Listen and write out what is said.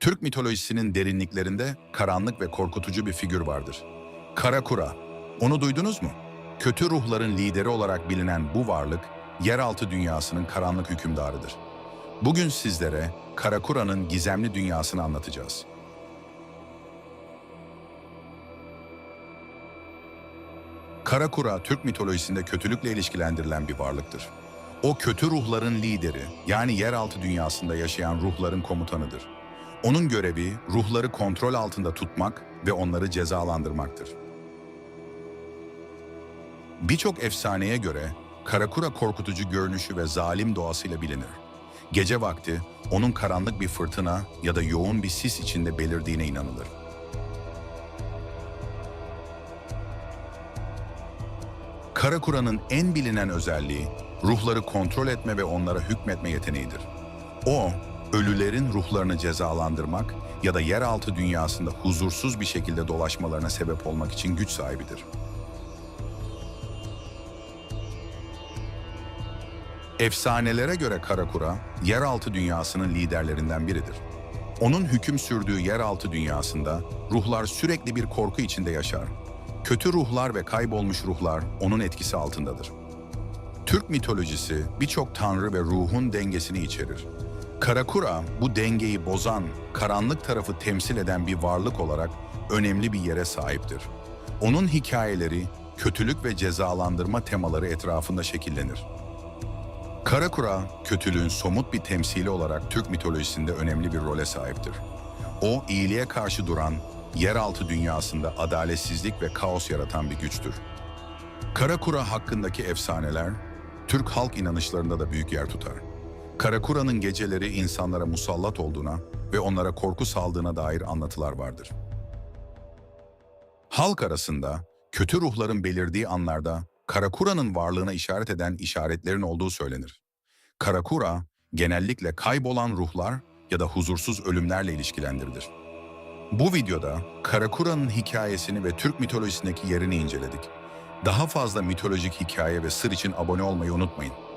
Türk mitolojisinin derinliklerinde karanlık ve korkutucu bir figür vardır. Karakura. Onu duydunuz mu? Kötü ruhların lideri olarak bilinen bu varlık, yeraltı dünyasının karanlık hükümdarıdır. Bugün sizlere Karakura'nın gizemli dünyasını anlatacağız. Karakura, Türk mitolojisinde kötülükle ilişkilendirilen bir varlıktır. O kötü ruhların lideri, yani yeraltı dünyasında yaşayan ruhların komutanıdır. Onun görevi ruhları kontrol altında tutmak ve onları cezalandırmaktır. Birçok efsaneye göre Karakura korkutucu görünüşü ve zalim doğasıyla bilinir. Gece vakti onun karanlık bir fırtına ya da yoğun bir sis içinde belirdiğine inanılır. Karakura'nın en bilinen özelliği ruhları kontrol etme ve onlara hükmetme yeteneğidir. O, ölülerin ruhlarını cezalandırmak ya da yeraltı dünyasında huzursuz bir şekilde dolaşmalarına sebep olmak için güç sahibidir. Efsanelere göre Karakura, yeraltı dünyasının liderlerinden biridir. Onun hüküm sürdüğü yeraltı dünyasında ruhlar sürekli bir korku içinde yaşar. Kötü ruhlar ve kaybolmuş ruhlar onun etkisi altındadır. Türk mitolojisi birçok tanrı ve ruhun dengesini içerir. Karakura bu dengeyi bozan, karanlık tarafı temsil eden bir varlık olarak önemli bir yere sahiptir. Onun hikayeleri, kötülük ve cezalandırma temaları etrafında şekillenir. Karakura, kötülüğün somut bir temsili olarak Türk mitolojisinde önemli bir role sahiptir. O, iyiliğe karşı duran, yeraltı dünyasında adaletsizlik ve kaos yaratan bir güçtür. Karakura hakkındaki efsaneler, Türk halk inanışlarında da büyük yer tutar. Karakura'nın geceleri insanlara musallat olduğuna ve onlara korku saldığına dair anlatılar vardır. Halk arasında kötü ruhların belirdiği anlarda Karakura'nın varlığına işaret eden işaretlerin olduğu söylenir. Karakura genellikle kaybolan ruhlar ya da huzursuz ölümlerle ilişkilendirilir. Bu videoda Karakura'nın hikayesini ve Türk mitolojisindeki yerini inceledik. Daha fazla mitolojik hikaye ve sır için abone olmayı unutmayın.